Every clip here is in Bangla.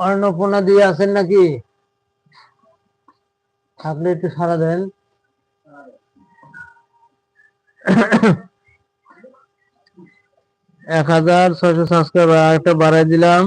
অন্নপূর্ণা দিয়ে আছেন নাকি? থাকলে একটু সারা দেন। এক হাজার ছয়শো সাবস্ক্রাইবার একটা বাড়াই দিলাম।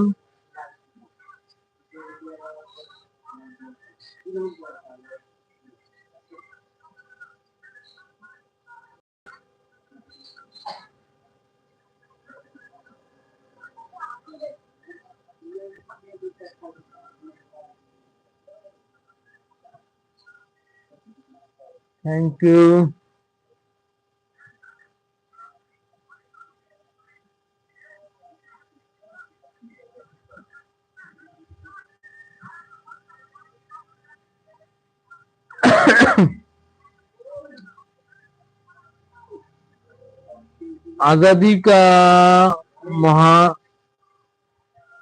থ্যাংক ইউ আজাদি কা মহা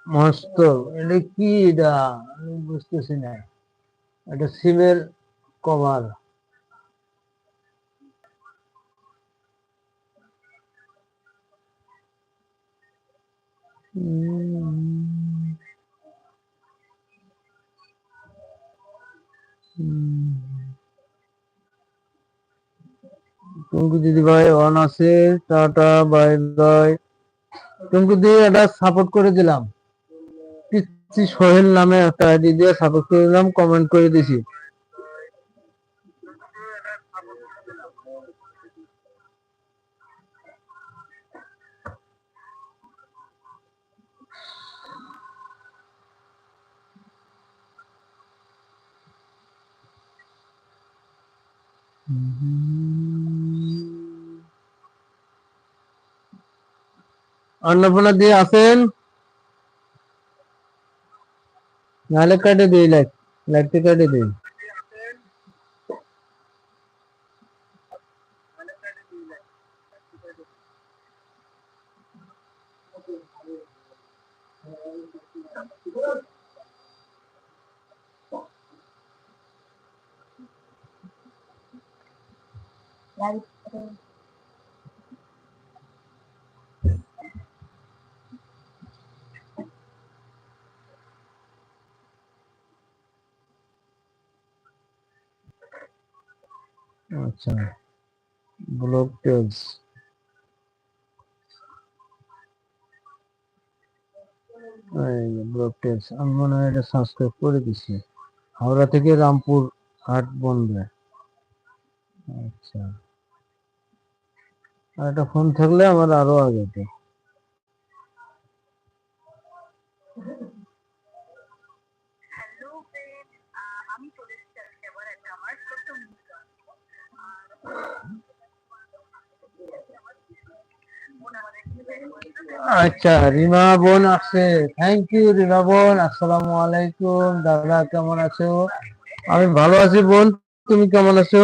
মস্ত এটা কি এটা আমি বুঝতেছি না এটা সিমের কভার টুঙ্কু দিদি ভাই অন আছে, টাটা বাই বাই টুঙ্কু দিয়ে এটা সাপোর্ট করে দিলাম। সোহেল নামে একটা আইডি দিয়ে সাপোর্ট করে দিলাম কমেন্ট করে দিছি। অন্নপূর্ণা দিয়ে আছেন নাহলে কেটে দিই লাইট লাইটটা কেটে দিই আচ্ছা ব্লক এই ব্লক টেলস আমি মনে হয় এটা সাবস্ক্রাইব করে দিছি। হাওড়া থেকে রামপুর হাট বন্ধে। আচ্ছা। আর একটা ফোন থাকলে আমার আরও আগে তো হ্যালো ফ্রেন্ড আমি চলে এসেছি আজকে আবার একটা আমার ছোট্ট অনুষ্ঠান আচ্ছা রিমা বোন আছে থ্যাংক ইউ রিমা বোন। আসসালামু আলাইকুম। দাদা কেমন আছো? আমি ভালো আছি বোন। তুমি কেমন আছো?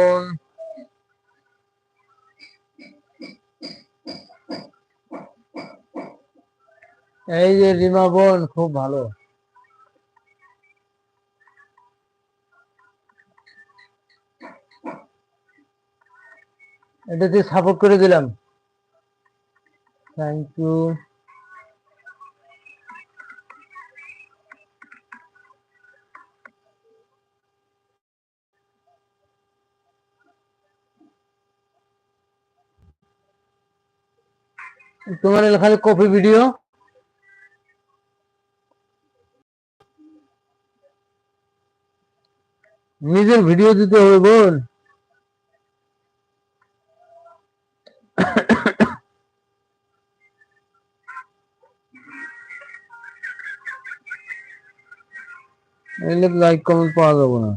এই যে রিমা বোন, খুব ভালো। এটাতে সাপোর্ট করে দিলাম। থ্যাংক ইউ তোমার খালি কপি ভিডিও? নিজের ভিডিও দিতে হবে বোন লাইক কমেন্ট পাওয়া যাব না।